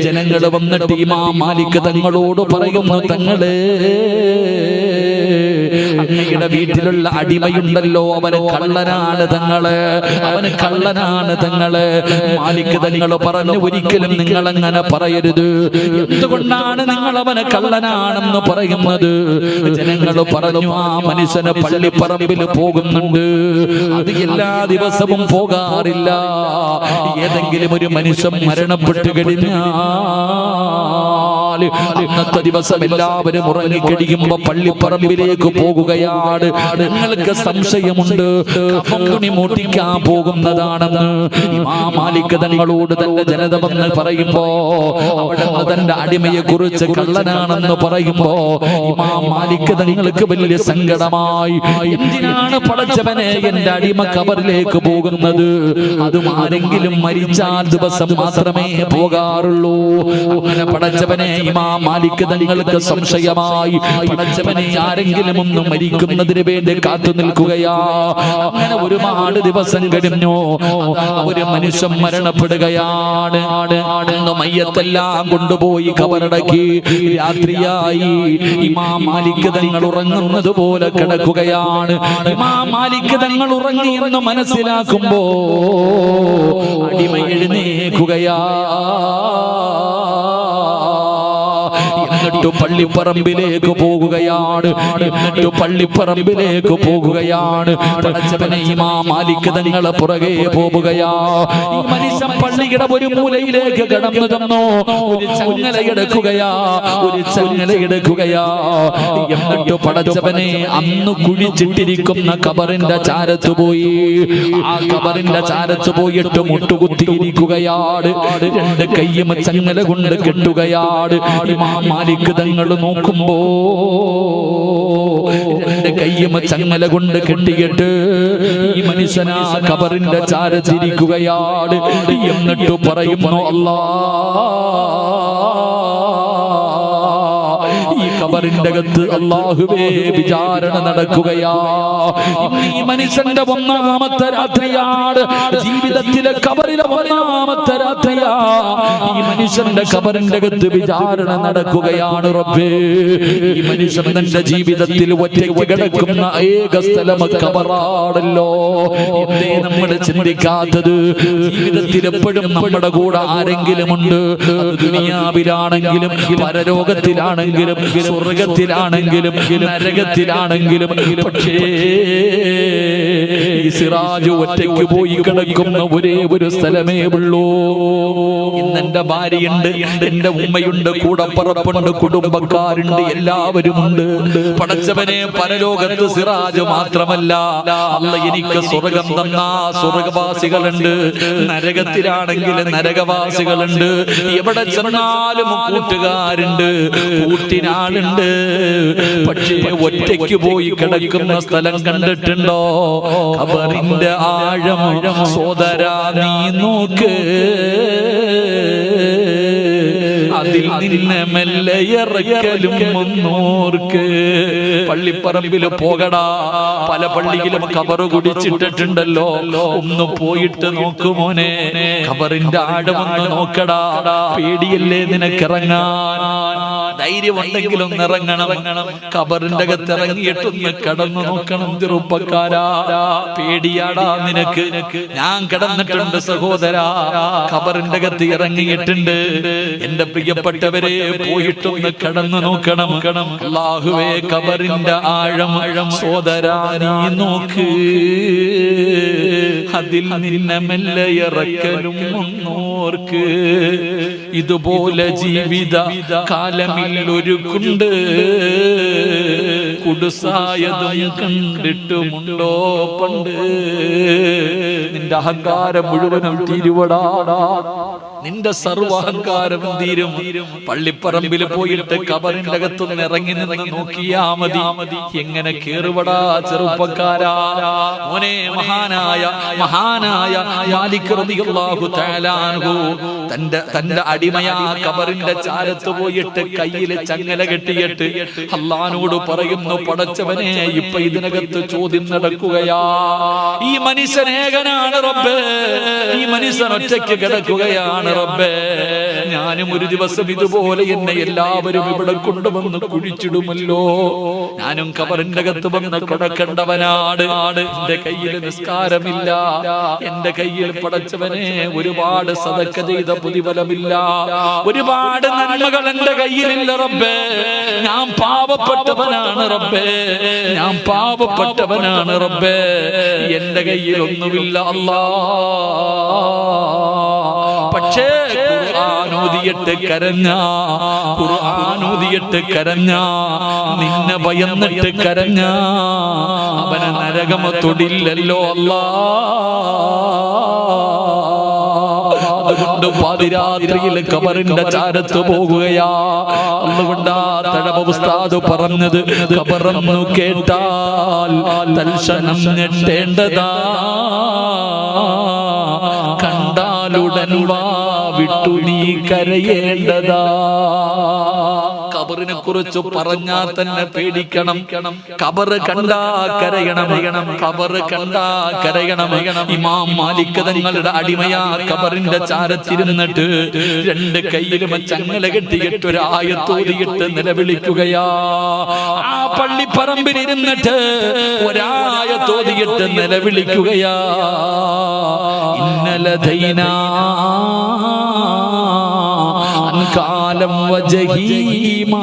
ജനങ്ങൾ വന്നിട്ട് ഈ മാലിക് തങ്ങളോട് പറയുന്നു തങ്ങളെ. അങ്ങയുടെ വീട്ടിലുള്ള അടിമയുണ്ടല്ലോ. അവന് കള്ളനാണ് തങ്ങൾ. അവന് കള്ളനാണ് തങ്ങൾ. മാലിക് തങ്ങൾ പറഞ്ഞു ഒരിക്കലും നിങ്ങൾ അങ്ങനെ പറയരുത്. എന്തുകൊണ്ടാണ് നിങ്ങൾ അവന് കള്ളനാണെന്ന് പറയുന്നത്? ജനങ്ങൾ പറഞ്ഞു ആ മനുഷ്യന് പള്ളിപ്പറമ്പിൽ പോകുന്നുണ്ട്. അത് എല്ലാ ദിവസവും പോകാറില്ല. ഏതെങ്കിലും ഒരു മനുഷ്യൻ മരണപ്പെട്ടു കഴിഞ്ഞാൽ അന്നത്തെ ദിവസം എല്ലാവരും ഉറങ്ങിക്കഴിയുമ്പോ പള്ളിപ്പറമ്പിലേക്ക് പോകുകയാണ്. നിങ്ങൾക്ക് സംശയമുണ്ട്. തുണി മൂട്ടിക്കാൻ പോകുന്നതാണെന്ന് മാലിക് തങ്ങളോട് തന്റെ ജനത വന്ന് പറയുമ്പോ അവിടുന്ന് തന്റെ അടിമയെ കുറിച്ച് കള്ളനാണെന്ന് പറയുമ്പോ ഇമാം മാലിക് തങ്ങൾക്ക് വലിയ സങ്കടമായി. എന്തിനാണ് പടച്ചവനെ എന്റെ അടിമ കവറിലേക്ക് പോകുന്നത്? അതും ആരെങ്കിലും മരിച്ചാൽ ദിവസം മാത്രമേ പോകാറുള്ളൂ. അങ്ങനെ പടച്ചവനെ ഇമാം മാലിക് തങ്ങൾക്ക് സംശയമായി പടച്ചവനെ ആരെങ്കിലും ഒന്ന് മരിക്കുന്നതിന് വേണ്ടി കാത്തു നിൽക്കുകയാ. അങ്ങനെ ഒരുപാട് ദിവസം കഴിഞ്ഞു. ഒരു മനുഷ്യൻ മരണപ്പെടുകയാണ്. മയ്യത്തെല്ലാം കൊണ്ടുപോയി കബറടക്കി രാത്രിയായി ഇമാം മാലിക് തങ്ങൾ ഉറങ്ങുന്നത് പോലെ കിടക്കുകയാണ്. ഇമാം മാലിക് തങ്ങൾ ഉറങ്ങി എന്ന് മനസ്സിലാക്കുമ്പോ അടിമ എഴുന്നേക്കുകയാ എന്നിട്ട് പള്ളിപ്പറമ്പിലേക്ക് പോകുകയാണ്. എന്നിട്ട് പള്ളിപ്പറമ്പിലേക്ക് പോകുകയാണ്. മാലിക് തങ്ങളെ പുറകെ പോവുകയാ ഈ മനുഷ്യൻ പള്ളിയുടെ ഒരു മൂലയിലേക്ക് കടന്നു തന്നോ ഒരു ചങ്ങല എടുക്കുകയാ. ഒരു ചങ്ങല എടുക്കുകയാ. എന്നിട്ട് പടച്ചവനെ അന്ന് കുഴിച്ചിട്ടിരിക്കുന്ന കബറിന്റെ ചാരത്ത് പോയി. ആ കബറിന്റെ ചാരത്ത് പോയിട്ട് മുട്ടുകുത്തിയിരിക്കുകയാണ്. രണ്ട് കയ്യും ചങ്ങല കൊണ്ട് കെട്ടുകയാണ്. മാലിക് തങ്ങൾ നോക്കുമ്പോ രണ്ട് കയ്യും ചങ്ങല കൊണ്ട് കെട്ടിയിട്ട് ഈ മനുഷ്യനാ കബറിന്റെ ചാരത്തിരിക്കുകയാണ് എന്നിട്ട് പറയുന്നു അല്ലാ കബറിന്റെ അകത്ത് അള്ളാഹുവേ വിചാരണ നടക്കുകയാ. ഈ മനുഷ്യന്റെ ഒന്നാമത്തെ രാത്രിയാണ്. ജീവിതത്തിലെ കബറിലെ ഒന്നാമത്തെ രാത്രിയാ. ഈ മനുഷ്യന്റെ കബറിന്റെ അകത്ത് വിചാരണ നടക്കുകയാണ് റബ്ബേ. ഈ മനുഷ്യൻ തന്റെ ജീവിതത്തിൽ ഒറ്റയ്ക്ക് കിടക്കുന്ന ഏക സ്ഥലം കബറാണല്ലോ. എന്തേ നമ്മൾ ചിന്തിക്കാത്തത്? ജീവിതത്തിൽ എപ്പോഴും നമ്മുടെ കൂടെ ആരെങ്കിലും ഉണ്ട്? ദുനിയാവിലാണെങ്കിലും പരലോകത്തിലാണെങ്കിലും സ്വർഗത്തിലാണെങ്കിലും നരകത്തിലാണെങ്കിലും പക്ഷേ സിറാജ് ഒറ്റയ്ക്ക് പോയി കിടക്കുന്ന ഒരേ ഒരു സ്ഥലമേ ഉള്ളൂ. ഇന്ന് എന്റെ ഭാര്യയുണ്ട് എന്റെ ഉമ്മയുണ്ട് കൂടപ്പറപ്പുണ്ട് കുടുംബക്കാരുണ്ട് എല്ലാവരുമുണ്ട്. പടച്ചവനെ പരലോകത്ത് സിറാജ് മാത്രമല്ല അല്ല എനിക്ക് സ്വർഗം തന്ന സ്വർഗവാസികളുണ്ട്. നരകത്തിലാണെങ്കിൽ നരകവാസികളുണ്ട്. എവിടെ ചെന്നാലും കൂട്ടുകാരുണ്ട്. കൂട്ടിനാളുണ്ട് പക്ഷേ ഒറ്റയ്ക്ക് പോയി കിടക്കുന്ന സ്ഥലം കണ്ടിട്ടുണ്ടോ? അവറിന്റെ ആഴം സോദരാ നീ നോക്ക്. അതിൽ നിന്നെ മെല്ലെ ഇറക്കലും മുന്നോർക്ക് പള്ളിപ്പറമ്പിൽ പോകടാ. പല പള്ളിയിലും കബറ് കുടിച്ചിട്ടിട്ടുണ്ടല്ലോ. ഒന്ന് പോയിട്ട് നോക്കുമോനെ കബറിന്റെ ആഴമൊന്ന് നോക്കടാ. പേടിയല്ലേ നിനക്കിറങ്ങാൻ? ധൈര്യമുണ്ടെങ്കിൽ ഒന്ന് ഇറങ്ങണം കബറിന്റെ അകത്ത് ഇറങ്ങിയിട്ടൊന്ന് കടന്നു നോക്കണം ചെറുപ്പക്കാരാ. പേടിയാടാ നിനക്ക്. ഞാൻ കിടന്നിട്ടുണ്ട് സഹോദരാ. കബറിന്റെ അകത്ത് ഇറങ്ങിയിട്ടുണ്ട്. എന്റെ പ്രിയപ്പെട്ടവരെ പോയിട്ടൊന്ന് കടന്നു നോക്കണം. അല്ലാഹുവേ കബറിന്റെ ആഴം സോദരാ നീ നോക്ക്. അതിൽ നിന്നെ മെല്ലെ ഇറക്കലും ഒന്നോർക്ക്. ഇതുപോലെ ജീവിത കാലമിൽ ഒരുക്കുണ്ട് കുടുസായതും കണ്ടിട്ടുമുണ്ടോ പണ്ട്? നിന്റെ അഹങ്കാരം മുഴുവനും തീരുവടാ നിന്റെ സർവ അഹങ്കാരം തീരും. പള്ളിപ്പറമ്പിൽ പോയിട്ട് കബറിന്റെ അകത്തുനിന്ന് ഇറങ്ങി നിന്ന് നോക്കിയാ മതി. എങ്ങനെ കേറുവടാ ചെറുപ്പക്കാരാ. മോനെ മഹാനായ മഹാനായ തന്റെ തന്റെ അടിമയാ കബറിന്റെ ചാരത്ത് പോയിട്ട് കയ്യിൽ ചങ്ങല കെട്ടിയിട്ട് അള്ളഹാനോട് പറയുന്നു പടച്ചവനെ ഇപ്പൊ ഇതിനകത്ത് ചോദ്യം നടക്കുകയാ. ഈ മനുഷ്യൻ ഏകനാണ് റബ്ബേ. ഈ മനുഷ്യൻ ഒറ്റയ്ക്ക് കിടക്കുകയാണ്. റബ്ബേ ഞാനും ഒരു ദിവസം ഇതുപോലെ എന്നെ എല്ലാവരും ഇവിടെ കൊണ്ടുവന്ന് കുഴിച്ചിടുമല്ലോ. ഞാനും കബറിന്റെ അകത്ത് വന്ന് കിടക്കേണ്ടവനാട് എന്റെ കയ്യിൽ നിസ്കാരമില്ല. എന്റെ കയ്യിൽ പടച്ചവനെ ഒരുപാട് സതക്ക ചെയ്ത പ്രതിഫലമില്ല. ഒരുപാട് നന്മകൾ എന്റെ കയ്യിലില്ല റബ്ബേ. ഞാൻ പാവപ്പെട്ടവനാണ് റബ്ബേ. ഞാൻ പാവപ്പെട്ടവനാണ് റബ്ബേ. എന്റെ കയ്യിൽ ഒന്നുമില്ല അല്ലാ. ഖുർആാനോദിയിട്ട് കരഞ്ഞ. ഖുർആാനോദിയിട്ട് കരഞ്ഞ. നിന്നെ ഭയന്നിട്ട് കരഞ്ഞ. അവനെ നരകമ തൊടില്ലല്ലോ അല്ലാ. അതുകൊണ്ട് പാതിരാത്രിയിൽ കബറിന്റെ ചാരത്ത് പോകുകയാ. അതുകൊണ്ട് ഉസ്താദ് പറഞ്ഞത് കബറന്നു കേട്ടാൽ തൽക്ഷണം ഞെട്ടേണ്ടതാ. കണ്ടാലുടൻ വാ. വിട്ടു നീ കരയേണ്ടതാ. കബറിനെ കുറിച്ച് പറഞ്ഞാൽ തന്നെ പേടിക്കണം. കബറ് കണ്ടാ കരയണം. കബറ് കണ്ടാ കരയണം. ഇമാം മാലിക് തങ്ങളുടെ അടിമയാ കബറിന്റെ ചാരത്തിരുന്നിട്ട് രണ്ട് കയ്യിലും ചങ്ങല കെട്ടിയിട്ട് ഒരു ആയത്തോതിയിട്ട് നിലവിളിക്കുകയാ. ആ പള്ളിപ്പറമ്പിലിരുന്നിട്ട് ഒരായത്തോതിയിട്ട് നിലവിളിക്കുകയാ. ഇന്നലെ ദൈനാ കാലം വജഹീമാ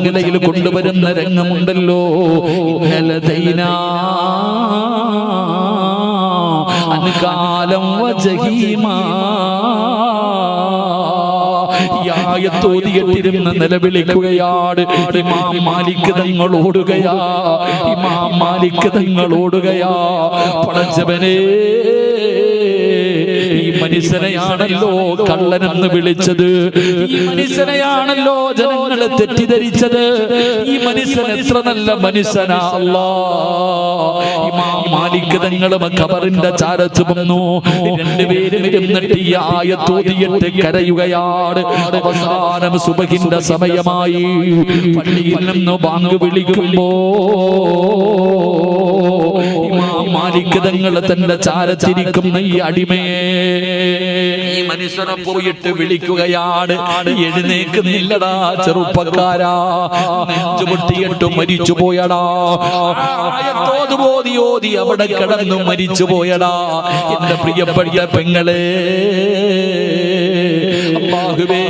ചങ്ങലയിൽ കൊണ്ടുവരുന്ന രംഗമുണ്ടല്ലോ. ഇന്നലെ ദൈനാ അനുകാലം വജഹീമാ യായത്തോതിയിട്ടിരുന്ന് നിലവിളിക്കുകയാണ് ഇമാം മാലിക് തങ്ങൾ ഓടുകയാ. ഇമാം മാലിക് തങ്ങൾ ഓടുകയാ. പടച്ചവനേ. മനുഷ്യനെയാണല്ലോ കള്ളനെന്ന് വിളിച്ചത്. ഈ മനുഷ്യനെയാണല്ലോ ജനങ്ങളെ തെറ്റിദ്ധരിച്ചത്. ഈ മനുഷ്യൻ എത്ര നല്ല മനുഷ്യനാ അല്ലാ മാലിക് തങ്ങളും ഖബറിന്റെ ചാരത്ത് വന്നു. രണ്ടുപേരും ഇരുന്നിട്ട് ഈ ആയത്തോതിയിട്ട് കരയുകയാണ്. അവസാനം സുബഹിന്റെ സമയമായി പള്ളിയിൽ നിന്ന് ബാങ്ക് വിളിക്കുമ്പോ ഇമാം മാലിക് തങ്ങൾ തന്റെ ചാരത്തിരിക്കുന്ന ഈ അടിമയെ ഈ മനുഷ്യനെ പോയിട്ട് വിളിക്കുകയാണ്. എഴുന്നേക്കുന്നില്ലടാ ചെറുപ്പക്കാരാ. നെഞ്ചുമുട്ടിയിട്ട് മരിച്ചു പോയടാ. ആയത്തോത് ഓതി ഓതി അവിടെ കിടന്നു മരിച്ചു പോയടാ. എന്റെ പ്രിയപ്പെട്ട പെങ്ങളെ. അള്ളാഹുവേ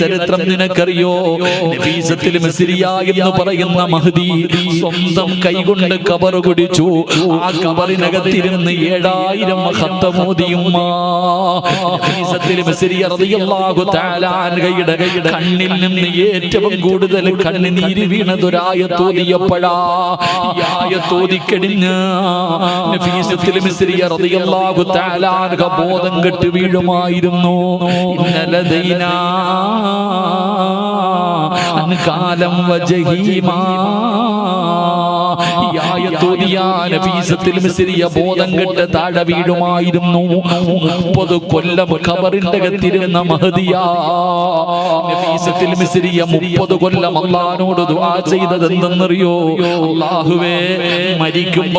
ചരിത്രം നിനക്കറിയോ? മിസ്രിയ എന്ന് പറയുന്ന മഹദി സ്വന്തം കൈകൊണ്ട് കബർ കുടിച്ചു. ആ കബറിനകത്തിരുന്ന് ഏഴായിരം കണ്ണിൽ നിന്ന് ഏറ്റവും കൂടുതൽ കണ്ണുനീര് വീണതൊരായ തോതിയപ്പോഴാ അൻഹ ബോധം കെട്ട് വീഴുമായിരുന്നു. ഇന്നലെ ദൈനാ കാലം വജഹീമാ. ബോധം കെട്ട് കൊല്ലം മരിക്കണം.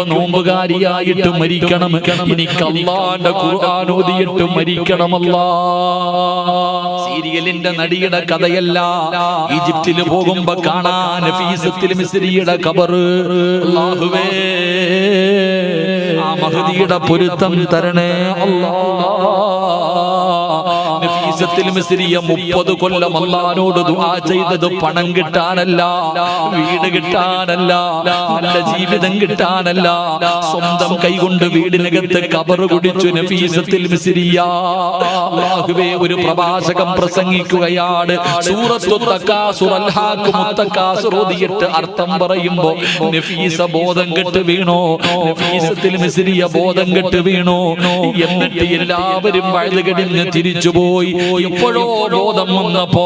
എനിക്ക് അള്ളാന്റെ ഖുർആൻ ഓതിയിട്ട് മരിക്കണമല്ലാ. സീരിയലിന്റെ നടിയുടെ കഥയല്ല. ഈജിപ്തിൽ പോകുമ്പോ കാണാൻ ഫീസത്തിൽ മിസ്രിയുടെ അള്ളാഹുവേ. ആ മഹദിയുടെ പൊരുത്തം തരണേ. അല്ലാ നഫീസത്തിൽ മിസ്രിയ മുപ്പത് കൊല്ലം അള്ളഹാനോട് ദുആ ചെയ്തത് പണം കിട്ടാനല്ല വീട് കിട്ടാനല്ല നല്ല ജീവിതം കിട്ടാനല്ല സ്വന്തം കൈകൊണ്ട് വീടിനകത്ത് കബറ് കുടിച്ചു നഫീസത്തിൽ മിസ്രിയ. അല്ലാഹുവേ ഒരു പ്രഭാഷകം പ്രസംഗിക്കുകയാണ്. സൂറത്തു തക്കാസുർ അൽഹാഖ് മുത്തക്കാസുർ ഓതിയിട്ട് അർത്ഥം പറയുമ്പോ നഫീസ ബോധം കെട്ട് വീണോ. നഫീസത്തിൽ മിസ്രിയ ബോധം കെട്ട് വീണോ. എന്നിട്ട് എല്ലാവരും വഴുതുകടിഞ്ഞ് തിരിച്ചുപോയി. എപ്പോഴോ ബോധം വന്നപ്പോ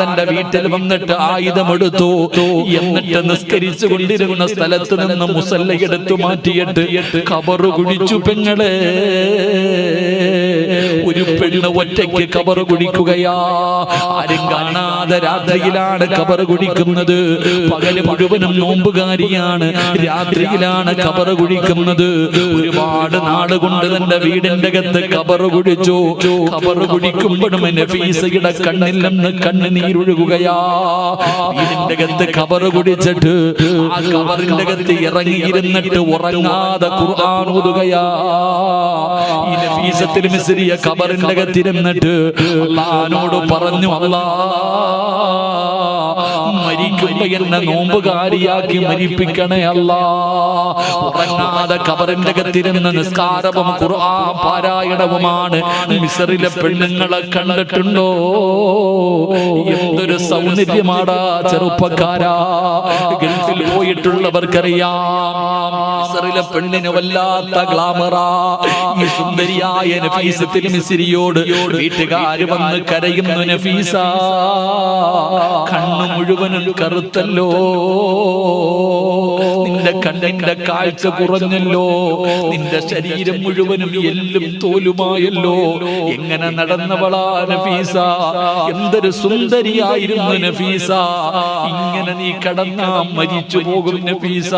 തന്റെ വീട്ടിൽ വന്നിട്ട് ആയുധമെടുത്തു. എന്നിട്ട് നിസ്കരിച്ചു കൊണ്ടിരുന്ന സ്ഥലത്ത് നിന്ന് മുസല്ല എടുത്തു മാറ്റിയിട്ട് കബറ് കുഴിച്ചു പെങ്ങളെ. ഒരു പെണ്ണ് ഒറ്റയ്ക്ക് കബറ് കുടിക്കുകയാ. ആരും കാണാതെ രാത്രിയിലാണ് കബറ് കുടിക്കുന്നത്. പകൽ മുഴുവനും നോമ്പുകാരിയാണ്. രാത്രിയിലാണ് കബറ് കുടിക്കുന്നത്. ഒരുപാട് നാട് കൊണ്ട് തന്റെ വീടിന്റെ അകത്ത് കബറ് കുടിച്ചു. കബർ കുടിക്കുമ്പോഴും നഫീസയുടെ കണ്ണിൽ നിന്ന് കണ്ണുനീരൊഴുകുകയാ. വീടിന്റെ അകത്ത് കബറ് കുടിച്ചിട്ട് ആ കബറിന്റെ അകത്ത് ഇറങ്ങിയിരുന്നിട്ട് ഉറങ്ങാതെ ഖുർആൻ ഓതുകയാ. ഈ നഫീസത്തിൽ മിസ്രിയ കബറിന്റെ അകത്തിരുന്നിട്ട് അള്ളഹാനോട് പറഞ്ഞു അല്ലാ മരിക്കുമ്പോ എന്നെ നോമ്പുകാരിയാക്കി മരിപ്പിക്കണേ അല്ല. ഉറങ്ങാതെ കബറിന്റെ കത്തിരുന്ന് നിസ്കാരവും ഖുർആൻ പാരായണവുമാണ്. മിസറിലെ പെണ്ണുങ്ങളെ കണ്ടിട്ടുണ്ടോ? എന്തൊരു സൗന്ദര്യമാടാ ചെറുപ്പക്കാരാ. ഗൾഫിൽ പോയിട്ടുള്ളവർക്കറിയാം. മിസറിലെ പെണ്ണിന് വല്ലാത്ത ഗ്ലാമറാ. ഈ സുന്ദരിയായ നഫീസത്തിൽ മിസിരിയോട് വീട്ടുകാർ വന്ന് കരയുന്നു നഫീസ. കണ്ണു കറുത്തല്ലോ നിന്റെ കണ്ണിന്റെ കാഴ്ച കുറഞ്ഞല്ലോ. നിന്റെ ശരീരം മുഴുവനും എല്ലും തോലുമായല്ലോ. എങ്ങനെ നടന്നവളാ നഫീസ? എന്തൊരു സുന്ദരിയായിരുന്നു നഫീസ. ഇങ്ങനെ നീ കടന്നാ മരിച്ചു പോകും നഫീസ.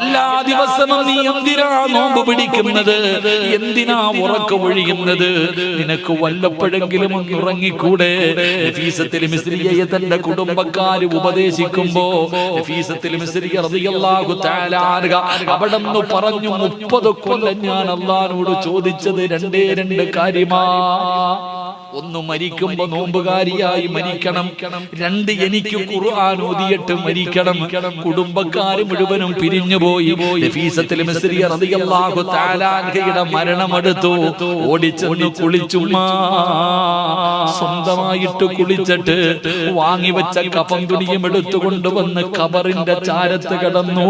എല്ലാ ദിവസവും നീ എന്തിനാ നോമ്പ് പിടിക്കുന്നത്? എന്തിനാ ഉറക്കം ഒഴിയുന്നത്? നിനക്ക് വല്ലപ്പോഴെങ്കിലും ഒന്ന് ഉറങ്ങിക്കൂടെ? നഫീസത്തിൽ മിസ്രിയയെ തന്റെ കുടുംബക്കാര് ഉപദേശിക്കുമ്പോ നഫീസത്തിൽ മിസ്രിയ റളിയല്ലാഹു അവിടെന്ന് പറഞ്ഞു മുപ്പത് കൊല്ലം ഞാൻ അള്ളഹാനോട് ചോദിച്ചത് രണ്ടേ രണ്ട് കാര്യമാ. ഒന്ന് മരിക്കുമ്പോ നോമ്പുകാരിയായി മരിക്കണം. രണ്ട് എനിക്ക് ഖുർആൻ ഓതിയിട്ട് മരിക്കണം. കുടുംബക്കാര് മുഴുവനും പിരിഞ്ഞുപോയി. മരണമെടുത്തു. ഓടിച്ചെന്ന് കുളിച്ചുമ്മ. സ്വന്തമായിട്ട് കുളിച്ചിട്ട് വാങ്ങിവെച്ച കഫം തുണിയും എടുത്തുകൊണ്ട് വന്ന് കബറിന്റെ ചാരത്ത് കിടന്നു.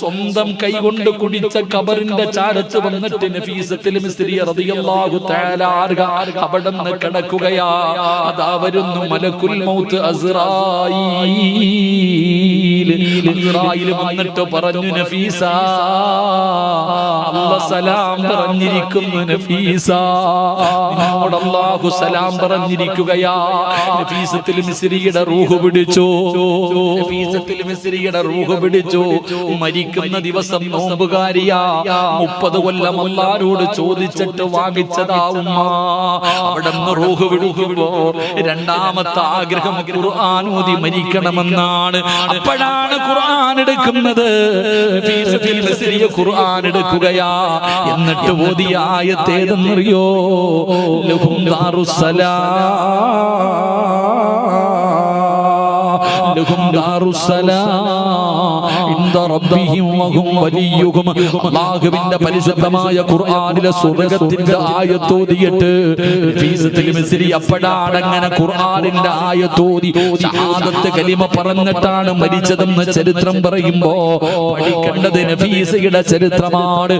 സ്വന്തം കൈകൊണ്ട് കുടിച്ച കബറിന്റെ ചാരത്ത് വന്നിട്ട് നഫീസത്തിലും അവിടെ റളിയല്ലാഹു തആല അൻഹ അതാ വരുന്നു മലക്കുൽ മൗത്ത് അസ്റായീൽ വന്നിട്ട് പറഞ്ഞു നഫീസ അല്ലാഹ് സലാം പറഞ്ഞിരിക്കുന്നു നഫീസ. നിന്നോട് അല്ലാഹു സലാം പറഞ്ഞിരിക്കുകയാ. നഫീസത്തിൽ മിസ്രിയുടെ റൂഹ് പിടിച്ചു? നഫീസത്തിൽ മിസ്രിയുടെ റൂഹ് പിടിച്ചു? മരിക്കുന്ന ദിവസം നോമ്പുകാരിയാ. മുപ്പത് കൊല്ലം അല്ലാരോട് ചോദിച്ചിട്ട് വാങ്ങിച്ചതാ ഉമ്മ. അവിടെ നിന്ന് റൂഹ് വിടുകുമ്പോ രണ്ടാമത്തെ ആഗ്രഹം ഖുർആൻ ഓതി മരിക്കണമെന്നാണ്. അപ്പോഴാണ് ഖുർആൻ എടുക്കുന്നത്. ഖുർആൻ എടുക്കുകയാ. എന്നിട്ട് ഓതിയ ആയത്തേതെന്നറിയോ ലഹും ദാറുസ്സലാം ലഹും ദാറുസ്സലാം അല്ലാഹുവിന്റെ പരിശുദ്ധമായ ഖുർആനിലെ സ്വർഗത്തിന്റെ ആയത്തോതിയിട്ട് അപ്പോഴാണ് അങ്ങനെ ഖുർആനിന്റെ ആയത്തോതി. ഷഹാദത്ത് കലിമ പറഞ്ഞിട്ടാണ് മരിച്ചതെന്ന് ചരിത്രം പറയുമ്പോ പഠിക്കേണ്ടത് നഫീസയുടെ ചരിത്രമാണ്.